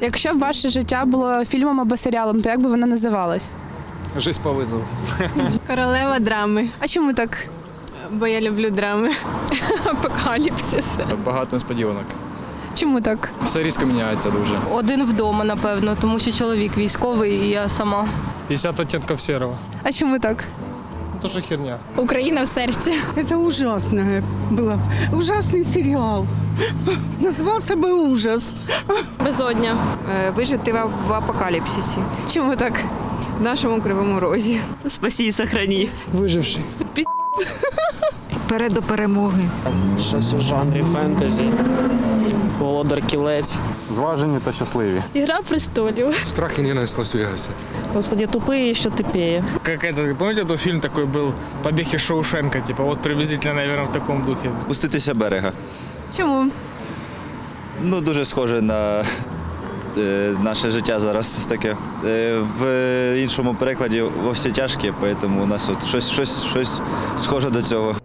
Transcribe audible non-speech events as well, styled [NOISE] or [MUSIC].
Якщо б ваше життя було фільмом або серіалом, то як би воно називалось? Жизнь по вызову. [LAUGHS] Королева драми, А чому так? бо я люблю драми. [LAUGHS] Апокаліпсис. Багато несподіванок. Чому так? Все різко міняється дуже. Один вдома, напевно, тому що чоловік військовий і я сама. 50 оттенков серого. А чому так? Тоже херня. Україна в серці. Это ужасное было. Ужасный сериал. Назывался бы «Ужас». Безодня. Е, Вижити в, в апокаліпсисі Чому так? в нашому кривому розі. Спасі і сохрані. Виживший. Вперед до перемоги. Щось у жанрі фентезі. Володар кілець. Зважені та щасливі. Ігра престолів. Страх і ненависть в Лас-Вегасе. Господи, тупий, що тупіє. Как это, помните, тот фильм такой был «Побег из Шоушенка», типа вот приблизительно, наверное, в таком духе. Пуститися берега. Чому? Ну, дуже схоже на е, наше життя зараз таке. Е, в іншому перекладі во всі тяжкі, тому у нас от щось, щось, щось схоже до цього.